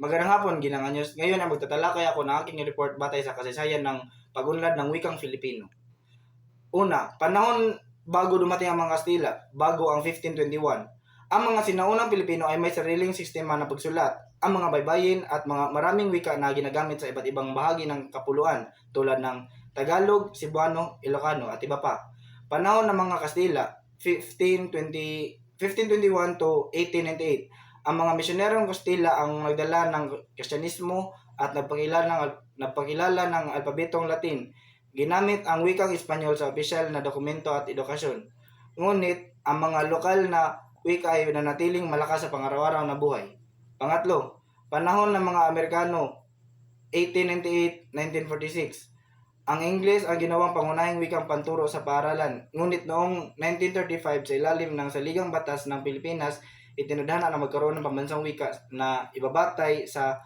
Magandang hapon, ginang anyos. Ngayon ay magtatalakay ako ng aking report batay sa kasaysayan ng pagunlad ng wikang Filipino. Una, panahon bago dumating ang mga Kastila, bago ang 1521, ang mga sinaunang Pilipino ay may sariling sistema na pagsulat, ang mga baybayin at mga maraming wika na ginagamit sa iba't ibang bahagi ng kapuluan tulad ng Tagalog, Cebuano, Ilocano at iba pa. Panahon ng mga Kastila, 1520, 1521 to 1898, ang mga misyonerong Kastila ang nagdala ng Kristyanismo at nagpakilala ng, nagpakilala ng alpabetong Latin. Ginamit ang wikang Espanyol sa opisyal na dokumento at edukasyon. Ngunit, ang mga lokal na wika ay nanatiling malakas sa pangaraw-araw na buhay. Pangatlo, panahon ng mga Amerikano, 1898-1946. Ang Ingles ang ginawang pangunahing wikang panturo sa paaralan. Ngunit noong 1935 sa ilalim ng Saligang Batas ng Pilipinas, itinadhana na magkaroon ng pambansang wika na ibabatay sa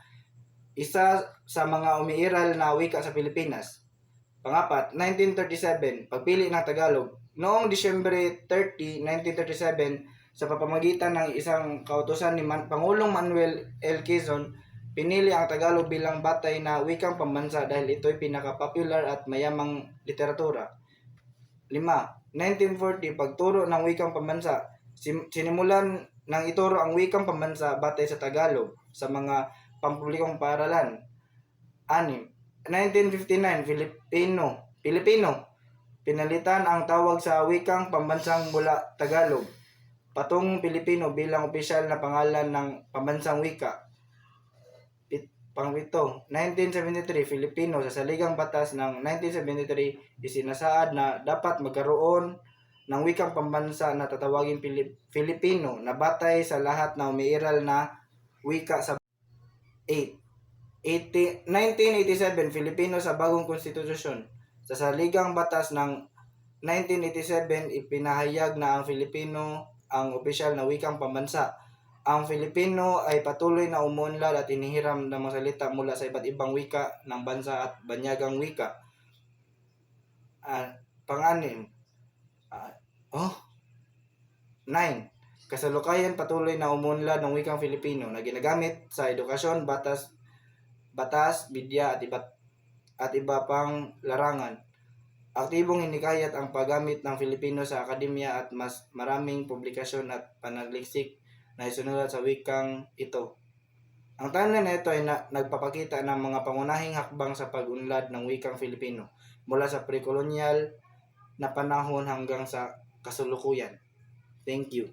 isa sa mga umiiral na wika sa Pilipinas. Pangapat, 1937, pagpili ng Tagalog. Noong Disyembre 30, 1937, sa papamagitan ng isang kautosan ni Man- Pangulong Manuel L. Quezon, pinili ang Tagalog bilang batay na wikang pambansa dahil ito'y pinaka-popular at mayamang literatura. 5. 1940, pagturo ng wikang pambansa. Sinimulan ng ituro ang wikang pambansa batay sa Tagalog sa mga pampublikong paaralan. 6. 1959, Filipino. Filipino. Pinalitan ang tawag sa wikang pambansang mula Tagalog. Patungong Pilipino bilang opisyal na pangalan ng pambansang wika. Pit- Pangwito, 1973, Filipino sa saligang batas ng 1973 isinasaad na dapat magkaroon ng wikang pambansa na tatawagin Pilip- Filipino na batay sa lahat na umiiral na wika sa 8. 80, 1987, Filipino sa bagong konstitusyon. Sa saligang batas ng 1987, ipinahayag na ang Filipino ang opisyal na wikang pambansa. Ang Filipino ay patuloy na umunlad at inihiram ng mga salita mula sa iba't ibang wika ng bansa at banyagang wika. Ah, pang-anim, 9. Kasalukayan patuloy na umunlad ng wikang Filipino na ginagamit sa edukasyon, batas, batas, bidya at iba't at iba pang larangan. Aktibong hinikayat ang paggamit ng Filipino sa akademya at mas maraming publikasyon at panagliksik na isinulat sa wikang ito. Ang timeline na ito ay na, nagpapakita ng mga pangunahing hakbang sa pag-unlad ng wikang Filipino mula sa pre-colonial na panahon hanggang sa kasulukuyan. Thank you.